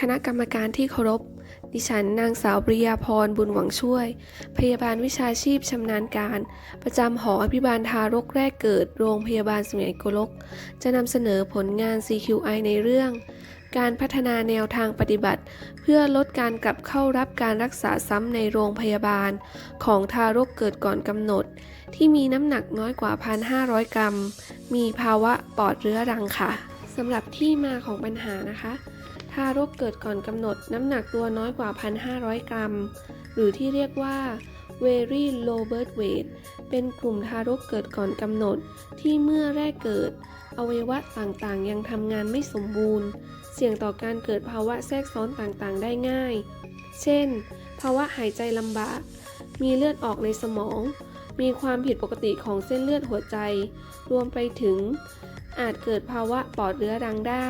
คณะกรรมการที่เคารพ ดิฉันนางสาวปริยาพรบุญหวังช่วย พยาบาลวิชาชีพชำนาญการ ประจำหออภิบาลทารกแรกเกิด โรงพยาบาลสมัยโกลก จะนำเสนอผลงาน CQI ในเรื่อง การพัฒนาแนวทางปฏิบัติ เพื่อลดการกลับเข้ารับการรักษาซ้ำในโรงพยาบาล ของทารกเกิดก่อนกำหนด ที่มีน้ำหนักน้อยกว่า 1,500 กรัม มีภาวะปอดเรื้อรังค่ะสำหรับที่มาของปัญหานะคะ ทารกเกิดก่อนกำหนดน้ำหนักตัวน้อยกว่า 1,500 กรัม หรือที่เรียกว่า very low birth weight เป็นกลุ่มทารกเกิดก่อนกำหนด ที่เมื่อแรกเกิด อวัยวะต่างๆ ยังทำงานไม่สมบูรณ์ เสี่ยงต่อการเกิดภาวะแทรกซ้อนต่างๆ ได้ง่าย เช่น ภาวะหายใจลำบาก มีเลือดออกในสมอง มีความผิดปกติของเส้นเลือดหัวใจ รวมไปถึง อาจเกิดภาวะปอดเรื้อรังได้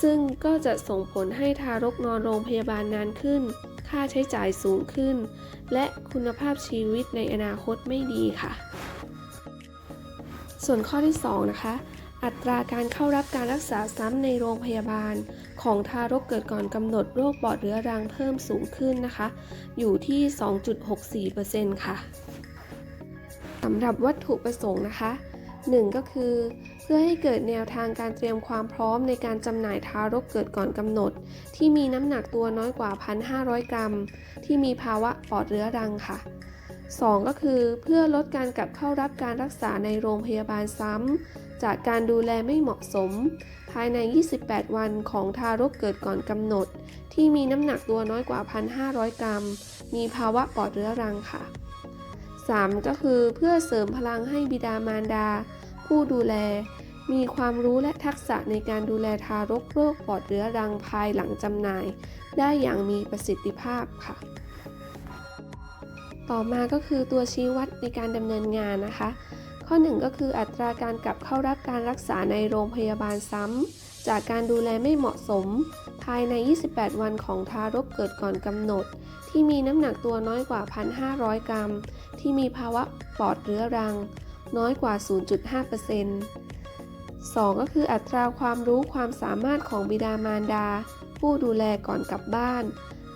ซึ่งก็จะส่งผลให้ทารกนอนโรงพยาบาลนานขึ้น ค่าใช้จ่ายสูงขึ้น และคุณภาพชีวิตในอนาคตไม่ดีค่ะ ส่วนข้อที่ 2 นะคะ อัตราการเข้ารับการรักษาซ้ำในโรงพยาบาล ของทารกเกิดก่อนกำหนดโรคปอดเรื้อรังเพิ่มสูงขึ้นนะคะ อยู่ที่ 2.64%ค่ะสำหรับวัตถุประสงค์นะคะ 1 ก็คือ พื่อให้เกิดแนวทางการเตรียมความพร้อมในการจำหน่ายทารกเกิดก่อนกำหนด ที่มีน้ำหนักตัวน้อยกว่า 1,500 กรัม ที่มีภาวะปอดเรื้อรังค่ะ 2 ก็คือเพื่อลดการกลับเข้ารับการรักษาในโรงพยาบาลซ้ำจากการดูแลไม่เหมาะสม ภายใน 28 วันของทารกเกิดก่อนกำหนด ที่มีน้ำหนักตัวน้อยกว่า 1,500 กรัม มีภาวะปอดเรื้อรังค่ะ 3. ก็คือเพื่อเสริมพลังให้บิดามารดา ผู้ดูแล มีความรู้และทักษะในการดูแลทารกโรคปอดเรื้อรังภายหลังจำหน่าย ได้อย่างมีประสิทธิภาพค่ะ ต่อมาก็คือตัวชี้วัดในการดำเนินงานนะคะ ข้อ 1 ก็คืออัตราการกลับเข้ารับการรักษาในโรงพยาบาลซ้ำจากการดูแลไม่เหมาะสม ภายใน 28 วันของทารกเกิดก่อนกำหนด ที่มีน้ำหนักตัวน้อยกว่า 1,500 กรัม ที่มีภาวะปอดเรื้อรัง น้อยกว่า 0.5% 2 ก็คืออัตราความรู้ความสามารถของบิดามารดา ผู้ดูแลก่อนกลับบ้าน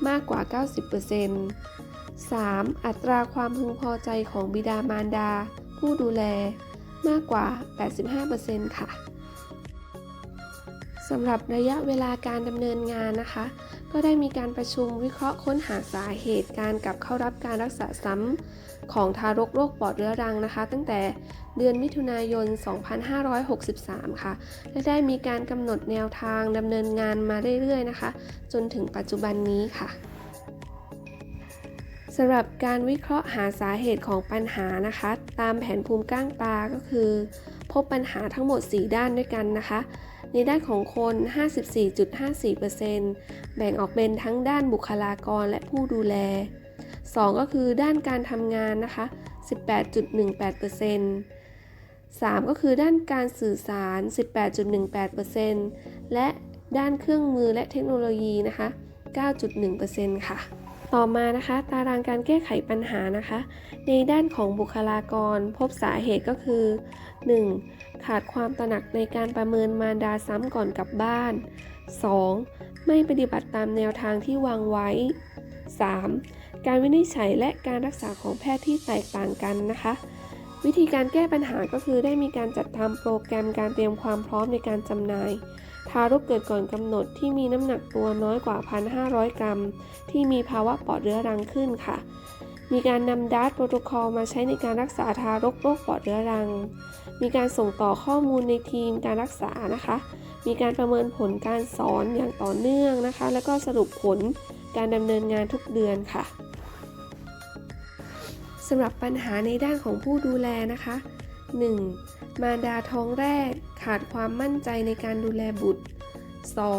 มากกว่า 90% 3. อัตราความพึงพอใจของบิดามารดา ผู้ดูแลมากกว่า 85%ค่ะสำหรับระยะเวลาการดำเนินงานนะคะ ก็ได้มีการประชุมวิเคราะห์ค้นหาสาเหตุการกลับเข้ารับการรักษาซ้ำของทารกโรคปอดเรื้อรังนะคะ ตั้งแต่เดือนมิถุนายน 2563 ค่ะ และได้มีการกำหนดแนวทางดำเนินงานมาเรื่อยๆนะคะ จนถึงปัจจุบันนี้ค่ะสำหรับการวิเคราะห์หาสาเหตุของปัญหานะคะ ตามแผนภูมิก้างตาก็คือ พบปัญหาทั้งหมด 4 ด้านด้วยกันนะคะ ในด้านของคน 54.54%แบ่งออกเป็นทั้งด้านบุคลากรและผู้ดูแล 2 ก็คือด้านการทำงานนะคะ 18.18% 3 ก็คือด้านการสื่อสาร 18.18%และด้านเครื่องมือและเทคโนโลยีนะคะ 9.1%ค่ะ ต่อมานะคะ ตารางการแก้ไขปัญหานะคะ ในด้านของบุคลากรพบสาเหตุก็คือ 1. ขาดความตระหนักในการประเมินมารดาซ้ำก่อนกลับบ้าน 2. ไม่ปฏิบัติตามแนวทางที่วางไว้ 3. การวินิจฉัยและการรักษาของแพทย์ที่แตกต่างกันนะคะ วิธีการแก้ปัญหาก็คือได้มีการจัดทำโปรแกรมการเตรียมความพร้อมในการจำหน่าย ทารกเกิดก่อนกำหนดที่มีน้ำหนักตัวน้อยกว่า 1,500 กรัม ที่มีภาวะปอดเรื้อรังขึ้นค่ะ มีการนำดัตโปรโตคอลมาใช้ในการรักษาทารกโรคปอดเรื้อรัง มีการส่งต่อข้อมูลในทีมการรักษานะคะ มีการประเมินผลการสอนอย่างต่อเนื่องนะคะ แล้วก็สรุปผลการดำเนินงานทุกเดือนค่ะสำหรับปัญหาในด้านของผู้ดูแลนะคะ 1. มารดาท้องแรกขาดความมั่นใจในการดูแลบุตร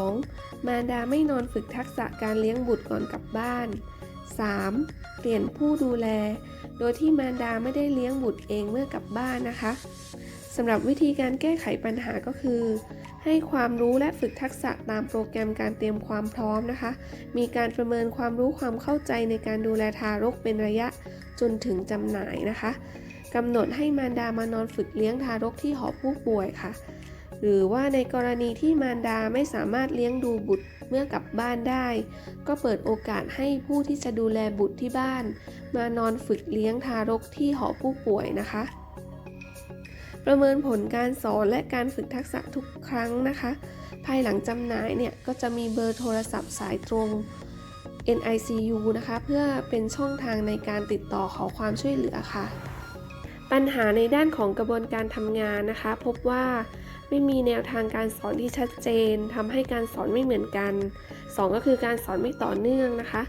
2. มารดาไม่นอนฝึกทักษะการเลี้ยงบุตรก่อนกลับบ้าน 3. เปลี่ยนผู้ดูแล โดยที่มารดาไม่ได้เลี้ยงบุตรเองเมื่อกลับบ้านนะคะสำหรับวิธีการแก้ไขปัญหาก็คือ ให้ความรู้และฝึกทักษะตามโปรแกรมการเตรียมความพร้อมนะคะ มีการประเมินความรู้ความเข้าใจในการดูแลทารกเป็นระยะจนถึงจำหน่ายนะคะ กำหนดให้มารดามานอนฝึกเลี้ยงทารกที่หอผู้ป่วยค่ะ หรือว่าในกรณีที่มารดาไม่สามารถเลี้ยงดูบุตรเมื่อกลับบ้านได้ ก็เปิดโอกาสให้ผู้ที่จะดูแลบุตรที่บ้าน มานอนฝึกเลี้ยงทารกที่หอผู้ป่วยนะคะ ประเมินผลการสอนและการฝึกทักษะทุกครั้งนะคะ ภายหลังจำหน่ายเนี่ยก็จะมีเบอร์โทรศัพท์สายตรง NICU นะคะ เพื่อเป็นช่องทางในการติดต่อขอความช่วยเหลือค่ะ ปัญหาในด้านของกระบวนการทำงานนะคะ พบว่าไม่มีแนวทางการสอนที่ชัดเจนทำให้การสอนไม่เหมือนกัน 2 ก็คือการสอนไม่ต่อเนื่องนะคะ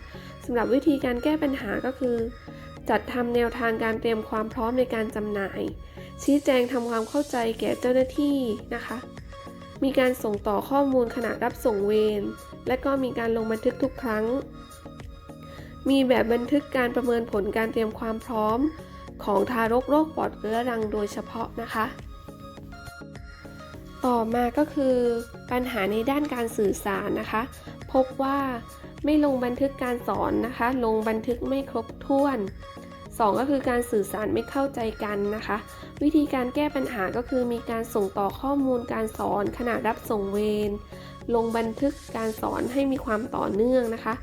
สำหรับวิธีการแก้ปัญหาก็คือ จัดทำแนวทางการเตรียมความพร้อมในการจำหน่าย ชี้แจงทำความเข้าใจแก่เจ้าหน้าที่นะคะ มีการส่งต่อข้อมูลขณะรับส่งเวรและก็มีการลงบันทึกทุกครั้ง มีแบบบันทึกการประเมินผลการเตรียมความพร้อม ของทารกโรคปอดเรื้อรังโดยเฉพาะนะคะ ต่อมาก็คือปัญหาในด้านการสื่อสารนะคะ พบว่าไม่ลงบันทึกการสอนนะคะ ลงบันทึกไม่ครบถ้วน 2 ก็คือการสื่อสารไม่เข้าใจกันนะคะ วิธีการแก้ปัญหาก็คือมีการส่งต่อข้อมูลการสอนขณะรับส่งเวรลงบันทึกการสอนให้มีความต่อเนื่องนะคะ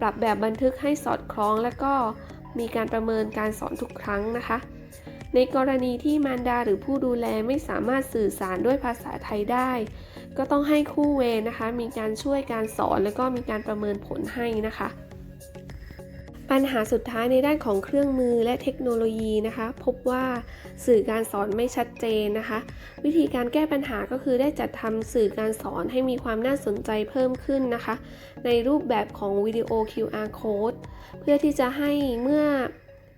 ปรับแบบบันทึกให้สอดคล้องและก็ มีการประเมินการสอนทุกครั้งนะคะ ในกรณีที่มารดาหรือผู้ดูแลไม่สามารถสื่อสารด้วยภาษาไทยได้ ก็ต้องให้คู่เวรนะคะ มีการช่วยการสอนแล้วก็มีการประเมินผลให้นะคะ ปัญหาสุดท้ายในด้านของเครื่องมือและเทคโนโลยีนะคะ พบว่าสื่อการสอนไม่ชัดเจนนะคะ วิธีการแก้ปัญหาก็คือได้จัดทำสื่อการสอนให้มีความน่าสนใจเพิ่มขึ้นนะคะ ในรูปแบบของวิดีโอ QR code เพื่อที่จะให้เมื่อ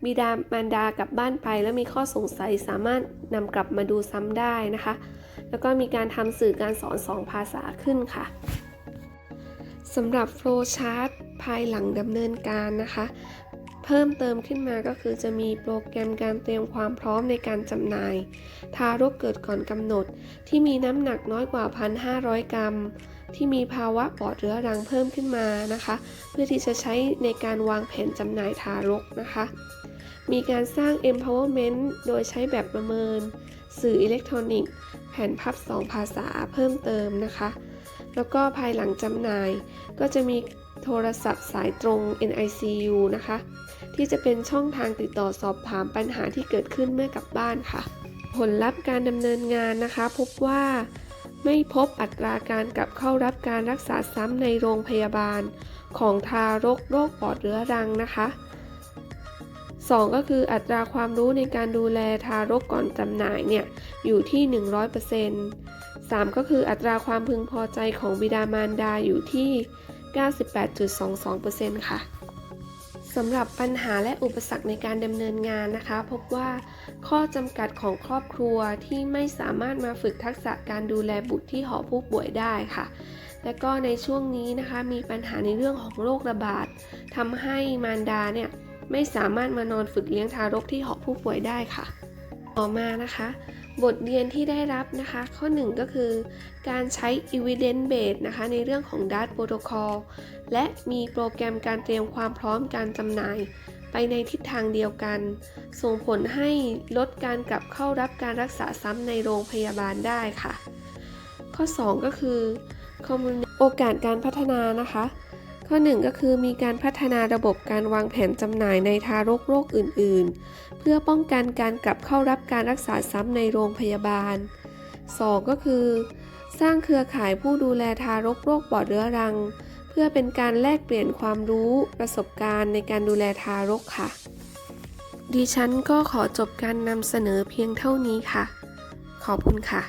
บิดามารดากลับบ้านไป แล้วมีข้อสงสัยสามารถนำกลับมาดูซ้ำได้นะคะ แล้วก็มีการทำสื่อการสอน 2 ภาษาขึ้นค่ะสำหรับโฟล์ชาร์ต ภายหลังดำเนินการนะคะ เพิ่มเติมขึ้นมาก็คือจะมีโปรแกรมการเตรียมความพร้อมในการจำหน่าย ทารกเกิดก่อนกำหนด ที่มีน้ำหนักน้อยกว่า 1,500 กรัม ที่มีภาวะปอดเรื้อรังเพิ่มขึ้นมานะคะ เพื่อที่จะใช้ในการวางแผนจำหน่ายทารกนะคะ มีการสร้าง empowerment โดยใช้แบบประเมิน สื่ออิเล็กทรอนิกส์ แผ่นพับ 2 ภาษาเพิ่มเติมนะคะแล้วก็ภายหลังจำหน่ายก็จะมี โทรศัพท์สายตรง NICU นะคะ ที่จะเป็นช่องทางติดต่อสอบถามปัญหาที่เกิดขึ้นเมื่อกลับบ้านค่ะ ผลลัพธ์การดำเนินงานนะคะ พบว่าไม่พบอัตราการกลับเข้ารับการรักษาซ้ำในโรงพยาบาล ของทารกโรคปอดเรื้อรังนะคะ 2 ก็คืออัตราความรู้ในการดูแลทารกก่อนจำหน่ายเนี่ยอยู่ที่ 100% 3 ก็คืออัตราความพึงพอใจของบิดามารดาอยู่ที่ 98.22%ค่ะสำหรับปัญหาและอุปสรรคในการดำเนินงานนะคะ พบว่าข้อจำกัดของครอบครัวที่ไม่สามารถมาฝึกทักษะการดูแลบุตรที่หอผู้ป่วยได้ค่ะ และก็ในช่วงนี้นะคะมีปัญหาในเรื่องของโรคระบาดทำให้มารดาเนี่ยไม่สามารถมานอนฝึกเลี้ยงทารกที่หอผู้ป่วยได้ค่ะ ต่อมานะคะ บทเรียนที่ได้รับนะคะ ข้อ 1 ก็คือการใช้ evidence base นะคะ ในเรื่องของ DART protocol และมีโปรแกรมการเตรียมความพร้อมการจำหน่าย ไปในทิศทางเดียวกัน ส่งผลให้ลดการกลับเข้ารับการรักษาซ้ำในโรงพยาบาลได้ค่ะ ข้อ 2 ก็คือโอกาสการพัฒนานะคะ ข้อ 1 ก็คือมีการพัฒนาระบบการวางแผนจำหน่ายในทารกโรคอื่น ๆ เพื่อป้องกันการกลับเข้ารับการรักษาซ้ำในโรงพยาบาล 2 ก็คือ สร้างเครือข่ายผู้ดูแลทารกโรคปอดเรื้อรัง เพื่อเป็นการแลกเปลี่ยนความรู้ประสบการณ์ในการดูแลทารกค่ะ ดิฉันก็ขอจบการนำเสนอเพียงเท่านี้ค่ะ ขอบคุณค่ะ